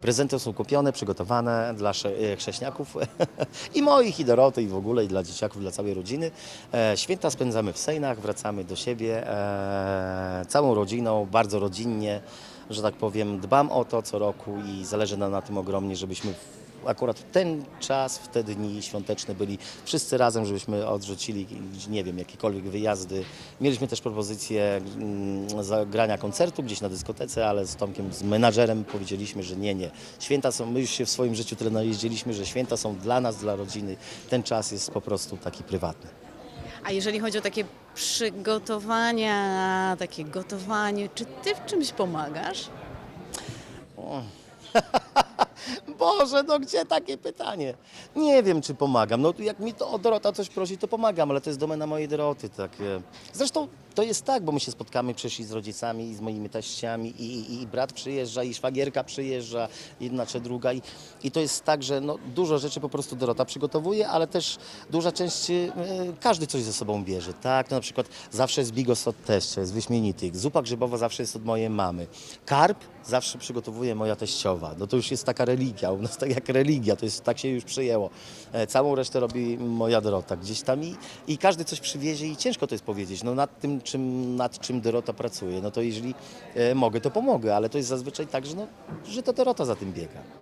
Prezenty są kupione, przygotowane dla e, chrześniaków i moich, i Doroty, i w ogóle, i dla dzieciaków, dla całej rodziny. E, Święta spędzamy w Sejnach, wracamy do siebie e, całą rodziną, bardzo rodzinnie, że tak powiem. Dbam o to co roku i zależy nam na tym ogromnie, żebyśmy akurat ten czas, w te dni świąteczne byli wszyscy razem, żebyśmy odrzucili, nie wiem, jakiekolwiek wyjazdy. Mieliśmy też propozycję mm, zagrania koncertu gdzieś na dyskotece, ale z Tomkiem, z menadżerem powiedzieliśmy, że nie, nie. Święta są, my już się w swoim życiu tyle najeździliśmy, że święta są dla nas, dla rodziny. Ten czas jest po prostu taki prywatny. A jeżeli chodzi o takie przygotowania, takie gotowanie, czy ty w czymś pomagasz? Boże, no gdzie takie pytanie? Nie wiem, czy pomagam. No jak mi to o Dorota coś prosi, to pomagam, ale to jest domena mojej Doroty. Tak. Zresztą to jest tak, bo my się spotkamy przecież i z rodzicami, i z moimi teściami, i, i, i brat przyjeżdża, i szwagierka przyjeżdża, jedna czy druga. I, i to jest tak, że no, dużo rzeczy po prostu Dorota przygotowuje, ale też duża część, e, każdy coś ze sobą bierze. Tak, no, na przykład zawsze jest bigos od teścia, jest wyśmienity. Zupa grzybowa zawsze jest od mojej mamy. Karp zawsze przygotowuje moja teściowa. No to już jest taka religia, nas tak jak religia, to jest, tak się już przyjęło. E, Całą resztę robi moja Dorota gdzieś tam i, i każdy coś przywiezie i ciężko to jest powiedzieć, no nad tym, czym, nad czym Dorota pracuje. No to jeżeli e, mogę, to pomogę, ale to jest zazwyczaj tak, że, no, że to Dorota za tym biega.